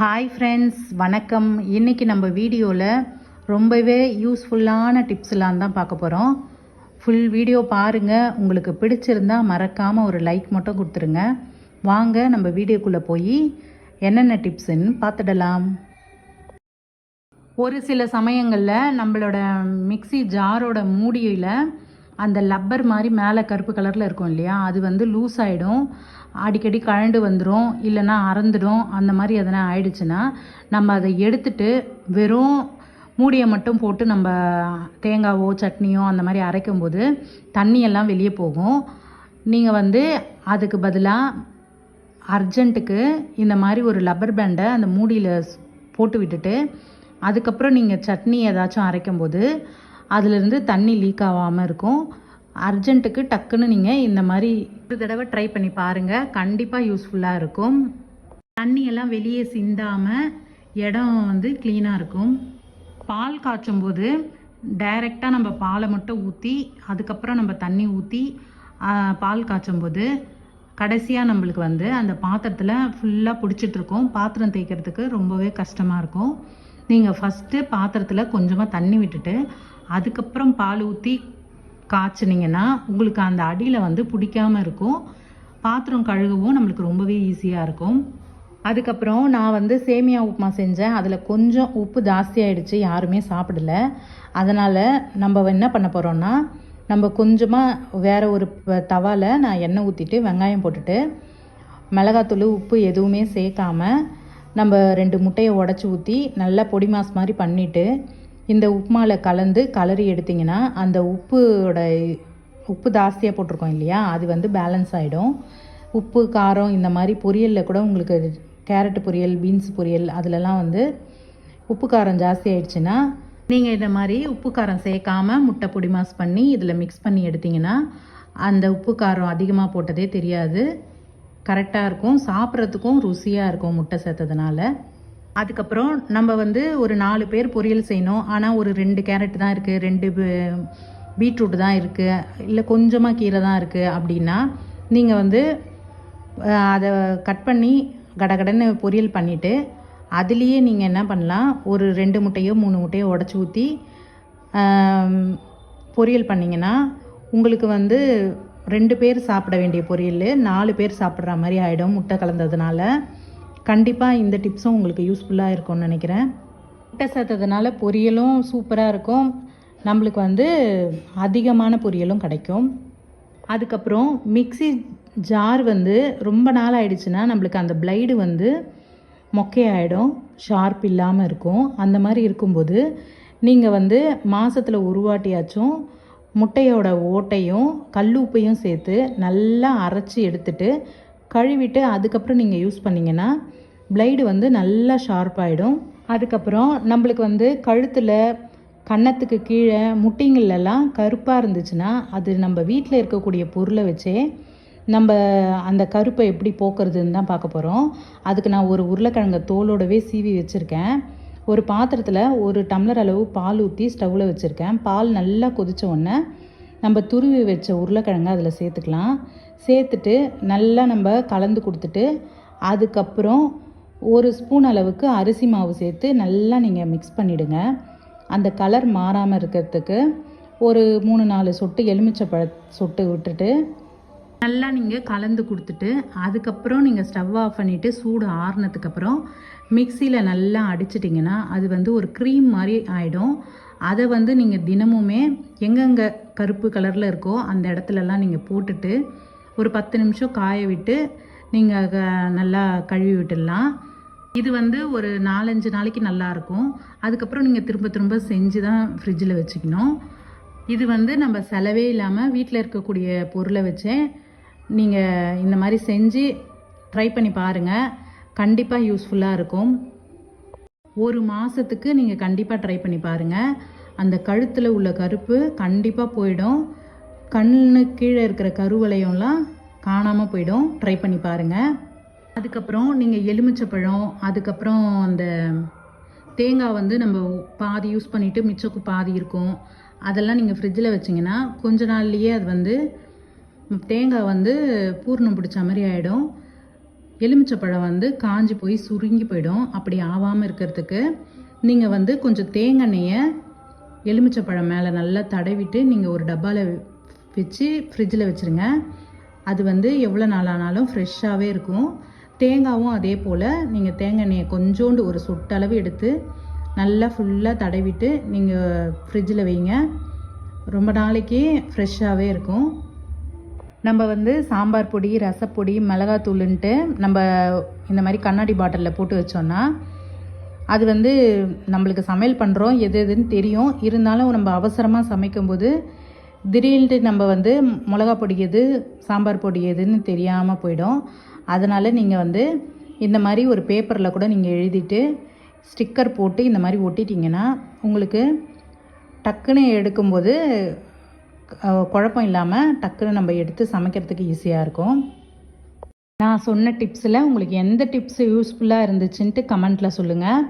Hi friends வணக்கம். இன்றைக்கி நம்ம வீடியோவில் ரொம்பவே யூஸ்ஃபுல்லான டிப்ஸ்லாம் தான் பார்க்க போகிறோம் ஃபுல் வீடியோ பாருங்கள் உங்களுக்கு பிடிச்சிருந்தா மறக்காமல் ஒரு லைக் மட்டும் கொடுத்துருங்க. வாங்க நம்ம வீடியோக்குள்ளே போய் என்னென்ன டிப்ஸுன்னு பார்த்துடலாம். ஒரு சில சமயங்களில் நம்மளோட மிக்ஸி ஜாரோட மூடியில் அந்த லப்பர் மாதிரி மேலே கருப்பு கலரில் இருக்கும் இல்லையா? அது வந்து லூஸ் ஆகிடும் அடிக்கடி கழண்டு வந்துடும் இல்லைன்னா அறந்துடும். அந்த மாதிரி எதனா ஆயிடுச்சுன்னா நம்ம அதை எடுத்துட்டு வெறும் மூடியை மட்டும் போட்டு நம்ம தேங்காவோ சட்னியோ அந்த மாதிரி அரைக்கும்போது தண்ணியெல்லாம் வெளியே போகும். நீங்கள் வந்து அதுக்கு பதிலாக அர்ஜென்ட்டுக்கு இந்த மாதிரி ஒரு லப்பர் பேண்டை அந்த மூடியில் போட்டு விட்டுட்டு அதுக்கப்புறம் நீங்கள் சட்னி ஏதாச்சும் அரைக்கும்போது அதுலேருந்து தண்ணி லீக் ஆகாமல் இருக்கும். அர்ஜென்ட்டுக்கு டக்குன்னு நீங்கள் இந்த மாதிரி ஒரு தடவை ட்ரை பண்ணி பாருங்கள் கண்டிப்பாக யூஸ்ஃபுல்லாக இருக்கும். தண்ணியெல்லாம் வெளியே சிந்தாமல் இடம் வந்து க்ளீனாக இருக்கும். பால் காய்ச்சும் போது டைரெக்டாக நம்ம பாலை மட்டும் ஊற்றி அதுக்கப்புறம் நம்ம தண்ணி ஊற்றி பால் காய்ச்சும் போது கடைசியாக நம்மளுக்கு வந்து அந்த பாத்திரத்தில் ஃபுல்லாக பிடிச்சிட்ருக்கோம் பாத்திரம் தேய்க்கிறதுக்கு ரொம்பவே கஷ்டமாக இருக்கும். நீங்கள் ஃபஸ்ட்டு பாத்திரத்தில் கொஞ்சமாக தண்ணி விட்டுட்டு அதுக்கப்புறம் பால் ஊற்றி காய்ச்சுனீங்கன்னா உங்களுக்கு அந்த அடியில் வந்து பிடிக்காமல் இருக்கும். பாத்திரம் கழுகவும் நம்மளுக்கு ரொம்பவே ஈஸியாக இருக்கும். அதுக்கப்புறம் நான் வந்து சேமியா உப்புமா செஞ்சேன். அதில் கொஞ்சம் உப்பு ஜாஸ்தியாகிடுச்சு யாருமே சாப்பிடல. அதனால் நம்ம என்ன பண்ண போகிறோம்னா நம்ம கொஞ்சமாக வேறு ஒரு தவாவில் நான் எண்ணெய் ஊற்றிட்டு வெங்காயம் போட்டுட்டு மிளகாத்தூள் உப்பு எதுவுமே சேர்க்காம நம்ம ரெண்டு முட்டையை உடச்சி ஊற்றி நல்லா பொடி மாஸ் மாதிரி பண்ணிவிட்டு இந்த உப்புமாவில் கலந்து கலரி எடுத்திங்கன்னா அந்த உப்போட உப்பு ஜாஸ்தியாக போட்டிருக்கோம் இல்லையா? அது வந்து பேலன்ஸ் ஆகிடும் உப்பு காரம் இந்த மாதிரி பொரியலில் கூட உங்களுக்கு கேரட் பொரியல் பீன்ஸ் பொரியல் அதிலலாம் வந்து உப்பு காரம் ஜாஸ்தி ஆயிடுச்சுன்னா நீங்கள் இந்த மாதிரி உப்பு காரம் சேர்க்காமல் முட்டை பொடி மாஸ் பண்ணி இதில் மிக்ஸ் பண்ணி எடுத்தீங்கன்னா அந்த உப்பு காரம் அதிகமாக போட்டதே தெரியாது. கரெக்டாக இருக்கும். சாப்பிட்றதுக்கும் ருசியாக இருக்கும் முட்டை சேர்த்ததுனால. அதுக்கப்புறம் நம்ம வந்து ஒரு நாலு பேர் பொரியல் செய்யணும். ஆனால் ஒரு ரெண்டு கேரட் தான் இருக்குது ரெண்டு பீட்ரூட் தான் இருக்குது இல்லை கொஞ்சமாக கீரை தான் இருக்குது அப்படின்னா நீங்கள் வந்து அதை கட் பண்ணி கடகடன்னு பொரியல் பண்ணிவிட்டு அதுலேயே நீங்கள் என்ன பண்ணலாம் ஒரு ரெண்டு முட்டையோ மூணு முட்டையோ உடச்சி ஊற்றி பொரியல் பண்ணிங்கன்னா உங்களுக்கு வந்து ரெண்டு பேர் சாப்பிட வேண்டிய பொரியல் நாலு பேர் சாப்பிட்ற மாதிரி ஆகிடும் முட்டை கலந்ததுனால. கண்டிப்பாக இந்த டிப்ஸும் உங்களுக்கு யூஸ்ஃபுல்லாக இருக்கும்னு நினைக்கிறேன். முட்டை சேர்த்ததுனால பொரியலும் சூப்பராக இருக்கும். நம்மளுக்கு வந்து அதிகமான பொரியலும் கிடைக்கும். அதுக்கப்புறம் மிக்சி ஜார் வந்து ரொம்ப நாள் ஆயிடுச்சுன்னா நம்மளுக்கு அந்த பிளைடு வந்து மொக்கையாயிடும். ஷார்ப் இல்லாமல் இருக்கும். அந்த மாதிரி இருக்கும்போது நீங்கள் வந்து மாதத்தில் ஒரு வாட்டியாச்சும் முட்டையோட ஓட்டையும் கல்லுப்பையும் சேர்த்து நல்லா அரைச்சி எடுத்துட்டு கழுவிட்டு அதுக்கப்புறம் நீங்கள் யூஸ் பண்ணிங்கன்னா பிளைடு வந்து நல்லா ஷார்ப் ஆகிடும் அதுக்கப்புறம் நம்மளுக்கு வந்து கழுத்தில் கன்னத்துக்கு கீழே முட்டிங்கள்லாம் கருப்பாக இருந்துச்சுன்னா அது நம்ம வீட்டில் இருக்கக்கூடிய பொருளை வச்சே நம்ம அந்த கருப்பை எப்படி போக்குறதுன்னு தான் பார்க்க போகிறோம் அதுக்கு நான் ஒரு உருளைக்கிழங்க தோலோடவே சீவி வச்சுருக்கேன். ஒரு பாத்திரத்தில் ஒரு டம்ளர் அளவு பால் ஊற்றி ஸ்டவ்வில் வச்சுருக்கேன். பால் நல்லா கொதித்த உடனே நம்ம துருவி வச்ச உருளைக்கிழங்கு அதில் சேர்த்துக்கலாம். சேர்த்துட்டு நல்லா நம்ம கலந்து கொடுத்துட்டு அதுக்கப்புறம் ஒரு ஸ்பூன் அளவுக்கு அரிசி மாவு சேர்த்து நல்லா நீங்கள் மிக்ஸ் பண்ணிவிடுங்க அந்த கலர் மாறாமல் இருக்கிறதுக்கு ஒரு மூணு நாலு சொட்டு எலுமிச்சை பழ சொட்டு விட்டுட்டு நல்லா நீங்கள் கலந்து கொடுத்துட்டு அதுக்கப்புறம் நீங்கள் ஸ்டவ் ஆஃப் பண்ணிவிட்டு சூடு ஆறுனதுக்கப்புறம் மிக்சியில் நல்லா அடிச்சிட்டிங்கன்னா அது வந்து ஒரு க்ரீம் மாதிரி ஆகிடும் அதை வந்து நீங்கள் தினமுமே எங்கெங்கே கருப்பு கலரில் இருக்கோ அந்த இடத்துலலாம் நீங்கள் போட்டுட்டு ஒரு பத்து நிமிஷம் காய விட்டு நீங்கள் நல்லா கழுவி விட்டுடலாம். இது வந்து ஒரு நாலஞ்சு நாளைக்கு நல்லா இருக்கும். அதுக்கப்புறம் நீங்கள் திரும்ப திரும்ப செஞ்சு தான் ஃப்ரிட்ஜில் வச்சுக்கணும். இது வந்து நம்ம செலவே இல்லாமல் வீட்டில் இருக்கக்கூடிய பொருளை வச்சே நீங்கள் இந்த மாதிரி செஞ்சு ட்ரை பண்ணி பாருங்கள் கண்டிப்பாக யூஸ்ஃபுல்லாக இருக்கும். ஒரு மாதத்துக்கு நீங்கள் கண்டிப்பாக ட்ரை பண்ணி பாருங்கள் அந்த கழுத்தில் உள்ள கருப்பு கண்டிப்பாக போயிடும். கண்ணு கீழே இருக்கிற கருவளையம்லாம் காணாமல் போயிடும். ட்ரை பண்ணி பாருங்கள் அதுக்கப்புறம் நீங்கள் எலுமிச்சப்பழம் அதுக்கப்புறம் அந்த தேங்காய் வந்து நம்ம பாதி யூஸ் பண்ணிவிட்டு மிச்சக்கு பாதி இருக்கும். அதெல்லாம் நீங்கள் ஃப்ரிட்ஜில் வச்சிங்கன்னா கொஞ்ச நாள்லேயே அது வந்து தேங்காய் வந்து பூர்ணம் பிடிச்ச மாதிரி ஆகிடும் எலுமிச்சப்பழம் வந்து காஞ்சி போய் சுருங்கி போயிடும். அப்படி ஆகாமல் இருக்கிறதுக்கு நீங்கள் வந்து கொஞ்சம் தேங்காய் எலுமிச்சப்பழம் மேலே நல்லா தடவிட்டு நீங்கள் ஒரு டப்பாவில் வச்சு ஃப்ரிட்ஜில் வச்சுருங்க. அது வந்து எவ்வளோ நாள் ஆனாலும் ஃப்ரெஷ்ஷாகவே இருக்கும். தேங்காவும் அதே போல் நீங்கள் தேங்காய் எண்ணெயை கொஞ்சோண்டு ஒரு சொட்டளவு எடுத்து நல்லா ஃபுல்லாக தடவிட்டு நீங்கள் ஃப்ரிட்ஜில் வைங்க. ரொம்ப நாளைக்கு ஃப்ரெஷ்ஷாகவே இருக்கும். நம்ம வந்து சாம்பார் பொடி ரசப்பொடி மிளகாத்தூளுன்ட்டு நம்ம இந்த மாதிரி கண்ணாடி பாட்டிலில் போட்டு வச்சோன்னா அது வந்து நம்மளுக்கு சமையல் பண்ணுறோம் எது எதுன்னு தெரியும். இருந்தாலும் நம்ம அவசரமாக சமைக்கும்போது திடீர்னு நம்ம வந்து மிளகா பொடி எது சாம்பார் பொடி எதுன்னு தெரியாமல் போயிடும். அதனால் நீங்கள் வந்து இந்த மாதிரி ஒரு பேப்பரில் கூட நீங்கள் எழுதிட்டு ஸ்டிக்கர் போட்டு இந்த மாதிரி ஒட்டிட்டிங்கன்னா உங்களுக்கு டக்குன்னு எடுக்கும்போது குழப்பம் இல்லாமல் டக்குன்னு நம்ம எடுத்து சமைக்கிறதுக்கு ஈஸியாக இருக்கும். நான் சொன்ன டிப்ஸில் உங்களுக்கு எந்த டிப்ஸ் யூஸ்ஃபுல்லாக இருந்துச்சுன்ட்டு கமெண்ட்டில் சொல்லுங்கள்